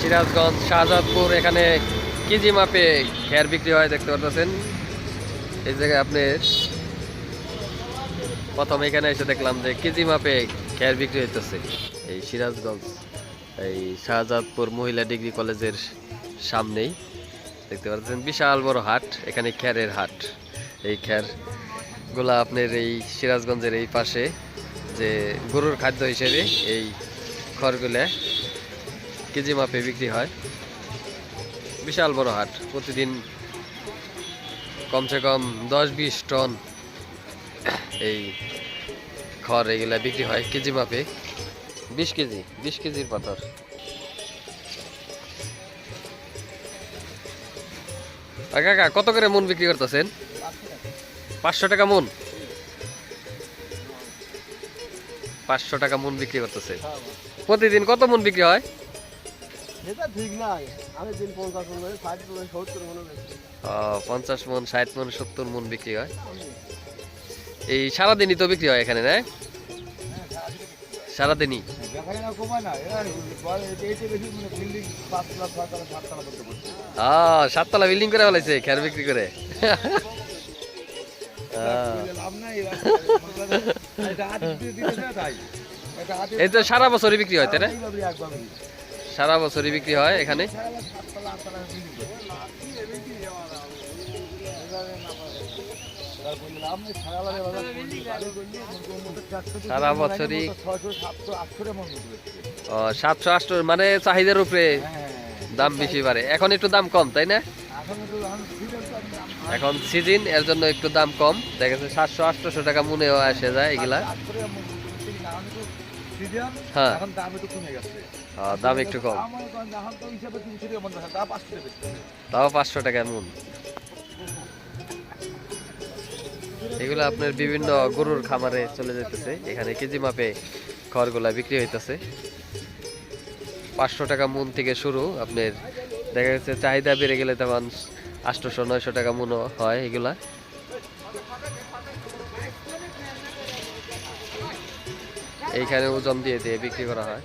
সিরাজগঞ্জ, শাহজাদপুর, এখানে কেজি মাপে খের বিক্রি হয়, দেখতে পারতেছেন। এই জায়গায় আপনার প্রথম এখানে এসে দেখলাম যে কেজি মাপে খের বিক্রি হইতেছে। এই সিরাজগঞ্জ, এই শাহজাদপুর মহিলা ডিগ্রি কলেজের সামনেই, দেখতে পাচ্ছেন বিশাল বড় হাট, এখানে খ্যারের হাট। এই খ্যারগুলা আপনার এই সিরাজগঞ্জের এই পাশে যে গরুর খাদ্য হিসেবে এই খড়গুলা কেজি মাপে বিক্রি হয়। বিশাল বড় হাট। প্রতিদিন কমসে কম দশ বিশ টন এই খড় এগুলা বিক্রি হয় কেজি মাপে। বিশ কেজি, বিশ কেজির পাথর। কাকা, কত করে মন বিক্রি করতেছেন? পাঁচশো টাকা মন? পাঁচশো টাকা মন বিক্রি করতেছে প্রতিদিন কত মন বিক্রি হয়? ঠিক আমি দিন পঞ্চাশ মনে ষাট মনে সত্তর মনে পঞ্চাশ মন ষাট মন সত্তর মন বিক্রি হয়? এই সারাদিনই তো বিক্রি হয় এখানে না সারাদিনই সাততলা বিল্ডিং করে ফেলাইছে খেয়ার বিক্রি করে। এই তো সারা বছরই বিক্রি হয় তাই না? সারা বছরই বিক্রি হয় এখানে। সারা বছরই সাতশো আটশো মন চাহিদার উপরে দাম বেশি বাড়ে। এখন একটু দাম কম, তাই না? এখন তো সিজন এখন সিজন এর জন্য একটু দাম কম। দেখা যাচ্ছে সাতশো আটশোশো টাকা মনেও আসে যায় এগুলা। সিজন, হ্যাঁ। এখন দাম একটু কমে গেছে। আহ, দাম একটু কম। দাম এখন তো হিসাবে তিনশো টাকা মন দাম পাঁচশো টাকা। তাও পাঁচশো মন এগুলো আপনার বিভিন্ন গরুর খামারে চলে যেতেছে এখানে কেজি মাপে খড়গুলা বিক্রি হইতেছে। পাঁচশো টাকা মন থেকে শুরু। আপনার দেখা যাচ্ছে চাহিদা বেড়ে গেলে তখন আটশোশো নয়শো টাকা মনও হয় এগুলা। এইখানে ওজন দিয়ে দিয়ে বিক্রি করা হয়।